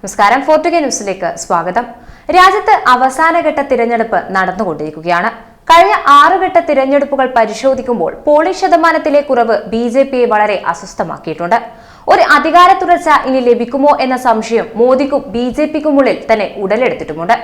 നമസ്കാരം. ഫോർട്ടുഗേ ന്യൂസിലേക്ക് സ്വാഗതം. രാജ്യത്ത് അവസാനഘട്ട തിരഞ്ഞെടുപ്പ് നടന്നുകൊണ്ടിരിക്കുകയാണ്. കഴിഞ്ഞ ആറുഘട്ട തിരഞ്ഞെടുപ്പുകൾ പരിശോധിക്കുമ്പോൾ പോളിംഗ് ശതമാനത്തിലെ കുറവ് ബി ജെ പിയെ വളരെ അസ്വസ്ഥമാക്കിയിട്ടുണ്ട്. ഒരു അധികാര തുടർച്ച ഇനി ലഭിക്കുമോ എന്ന സംശയം മോദിക്കും ബി ജെ പിക്കുമുള്ളിൽ തന്നെ ഉടലെടുത്തിട്ടുമുണ്ട്.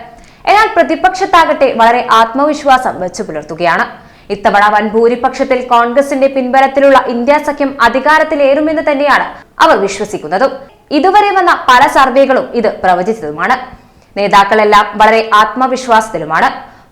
എന്നാൽ പ്രതിപക്ഷത്താകട്ടെ വളരെ ആത്മവിശ്വാസം വെച്ചു പുലർത്തുകയാണ് ഇത്തവണ വൻ ഭൂരിപക്ഷത്തിൽ കോൺഗ്രസിന്റെ പിൻബലത്തിലുള്ള ഇന്ത്യ സഖ്യം അധികാരത്തിലേറുമെന്ന് തന്നെയാണ് അവർ വിശ്വസിക്കുന്നതും. ഇതുവരെ വന്ന പല സർവേകളും ഇത് പ്രവചിച്ചതുമാണ്. നേതാക്കളെല്ലാം വളരെ ആത്മവിശ്വാസത്തിലുമാണ്.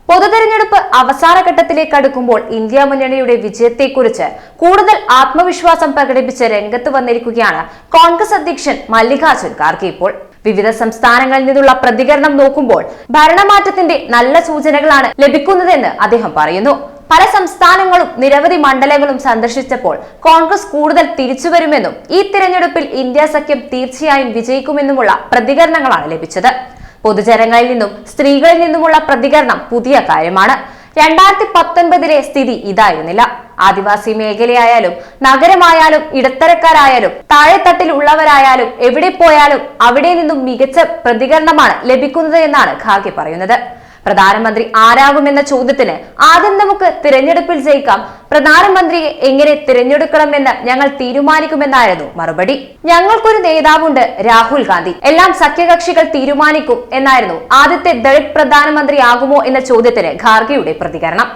പൊതുതെരഞ്ഞെടുപ്പ് അവസാന ഘട്ടത്തിലേക്ക് അടുക്കുമ്പോൾ ഇന്ത്യ മുന്നണിയുടെ വിജയത്തെക്കുറിച്ച് കൂടുതൽ ആത്മവിശ്വാസം പ്രകടിപ്പിച്ച് രംഗത്ത് വന്നിരിക്കുകയാണ് കോൺഗ്രസ് അധ്യക്ഷൻ മല്ലികാർജുൻ ഖാർഗെ ഇപ്പോൾ. വിവിധ സംസ്ഥാനങ്ങളിൽ നിന്നുള്ള പ്രതികരണം നോക്കുമ്പോൾ ഭരണമാറ്റത്തിന്റെ നല്ല സൂചനകളാണ് ലഭിക്കുന്നതെന്ന് അദ്ദേഹം പറയുന്നു. പല സംസ്ഥാനങ്ങളും നിരവധി മണ്ഡലങ്ങളും സന്ദർശിച്ചപ്പോൾ കോൺഗ്രസ് കൂടുതൽ തിരിച്ചുവരുമെന്നും ഈ തിരഞ്ഞെടുപ്പിൽ ഇന്ത്യ സഖ്യം തീർച്ചയായും വിജയിക്കുമെന്നുമുള്ള പ്രതികരണങ്ങളാണ് ലഭിച്ചത്. പൊതുജനങ്ങളിൽ നിന്നും സ്ത്രീകളിൽ നിന്നുമുള്ള പ്രതികരണം പുതിയ കാര്യമാണ്. രണ്ടായിരത്തി പത്തൊൻപതിലെ സ്ഥിതി ഇതായിരുന്നില്ല. ആദിവാസി മേഖലയായാലും നഗരമായാലും ഇടത്തരക്കാരായാലും താഴെത്തട്ടിൽ ഉള്ളവരായാലും എവിടെ പോയാലും അവിടെ നിന്നും മികച്ച പ്രതികരണമാണ് ലഭിക്കുന്നത് എന്നാണ് ഖാഗെ പറയുന്നത്. പ്രധാനമന്ത്രി ആരാകുമെന്ന ചോദ്യത്തിന് ആദ്യം നമുക്ക് തിരഞ്ഞെടുപ്പിൽ ജയിക്കാം. പ്രധാനമന്ത്രിയെ എങ്ങനെ തിരഞ്ഞെടുക്കണമെന്ന് ഞങ്ങൾ തീരുമാനിക്കുമെന്നായിരുന്നു മറുപടി. ഞങ്ങൾക്കൊരു നേതാവുണ്ട് രാഹുൽ ഗാന്ധി. എല്ലാം സഖ്യകക്ഷികൾ തീരുമാനിക്കും എന്നായിരുന്നു ആദ്യത്തെ ദളിത് പ്രധാനമന്ത്രിയാകുമോ എന്ന ചോദ്യത്തിന് ഖാർഗെയുടെ പ്രതികരണം.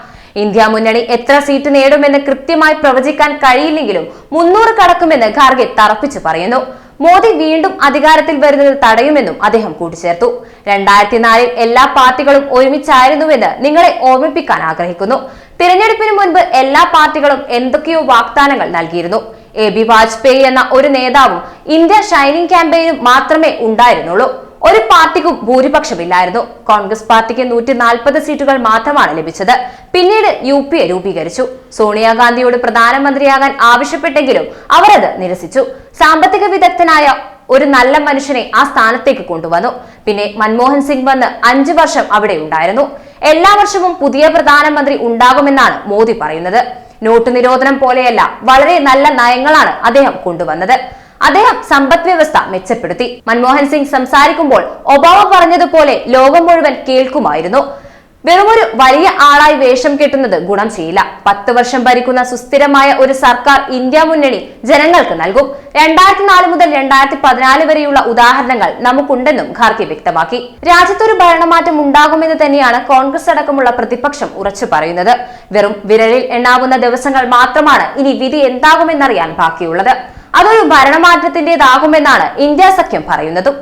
ഇന്ത്യ മുന്നണി എത്ര സീറ്റ് നേടുമെന്ന് കൃത്യമായി പ്രവചിക്കാൻ കഴിയില്ലെങ്കിലും മുന്നൂറ് കടക്കുമെന്ന് ഖാർഗെ തറപ്പിച്ചു പറയുന്നു. മോദി വീണ്ടും അധികാരത്തിൽ വരുന്നത് തടയുമെന്നും അദ്ദേഹം കൂട്ടിച്ചേർത്തു. രണ്ടായിരത്തി നാലിൽ എല്ലാ പാർട്ടികളും ഒരുമിച്ചായിരുന്നുവെന്ന് നിങ്ങളെ ഓർമ്മിപ്പിക്കാൻ ആഗ്രഹിക്കുന്നു. തിരഞ്ഞെടുപ്പിന് മുൻപ് എല്ലാ പാർട്ടികളും എന്തൊക്കെയോ വാഗ്ദാനങ്ങൾ നൽകിയിരുന്നു. എ ബി വാജ്പേയി എന്ന ഒരു നേതാവും ഇന്ത്യ ഷൈനിങ് ക്യാമ്പയിനും മാത്രമേ ഉണ്ടായിരുന്നുള്ളൂ. ഒരു പാർട്ടിക്കും ഭൂരിപക്ഷമില്ലായിരുന്നു. കോൺഗ്രസ് പാർട്ടിക്ക് നൂറ്റി നാൽപ്പത് സീറ്റുകൾ മാത്രമാണ് ലഭിച്ചത്. പിന്നീട് യു പി എ രൂപീകരിച്ചു. സോണിയാഗാന്ധിയോട് പ്രധാനമന്ത്രിയാകാൻ ആവശ്യപ്പെട്ടെങ്കിലും അവരത് നിരസിച്ചു. സാമ്പത്തിക വിദഗ്ധനായ ഒരു നല്ല മനുഷ്യനെ ആ സ്ഥാനത്തേക്ക് കൊണ്ടുവന്നു. പിന്നെ മൻമോഹൻ സിംഗ് വന്ന് അഞ്ചു വർഷം അവിടെ ഉണ്ടായിരുന്നു. എല്ലാ വർഷവും പുതിയ പ്രധാനമന്ത്രി ഉണ്ടാകുമെന്നാണ് മോദി പറയുന്നത്. നോട്ട് നിരോധനം പോലെയല്ല വളരെ നല്ല നയങ്ങളാണ് അദ്ദേഹം കൊണ്ടുവന്നത്. അദ്ദേഹം സമ്പദ് വ്യവസ്ഥ മെച്ചപ്പെടുത്തി. മൻമോഹൻ സിംഗ് സംസാരിക്കുമ്പോൾ ഒബാമ പറഞ്ഞതുപോലെ ലോകം മുഴുവൻ കേൾക്കുമായിരുന്നു. വെറുമൊരു വലിയ ആളായി വേഷം കെട്ടുന്നത് ഗുണം ചെയ്യില്ല. പത്ത് വർഷം ഭരിക്കുന്ന സുസ്ഥിരമായ ഒരു സർക്കാർ ഇന്ത്യ മുന്നണി ജനങ്ങൾക്ക് നൽകും. രണ്ടായിരത്തി നാല് മുതൽ രണ്ടായിരത്തി പതിനാല് വരെയുള്ള ഉദാഹരണങ്ങൾ നമുക്കുണ്ടെന്നും ഖാർഗെ വ്യക്തമാക്കി. രാജ്യത്തൊരു ഭരണമാറ്റം ഉണ്ടാകുമെന്ന് തന്നെയാണ് കോൺഗ്രസ് അടക്കമുള്ള പ്രതിപക്ഷം ഉറച്ചു പറയുന്നത്. വെറും വിരലിൽ എണ്ണാവുന്ന ദിവസങ്ങൾ മാത്രമാണ് ഇനി വിധി എന്താകുമെന്നറിയാൻ ബാക്കിയുള്ളത്. അതൊരു ഭരണമാറ്റത്തിന്റേതാകുമെന്നാണ് ഇന്ത്യ സഖ്യം പറയുന്നതും.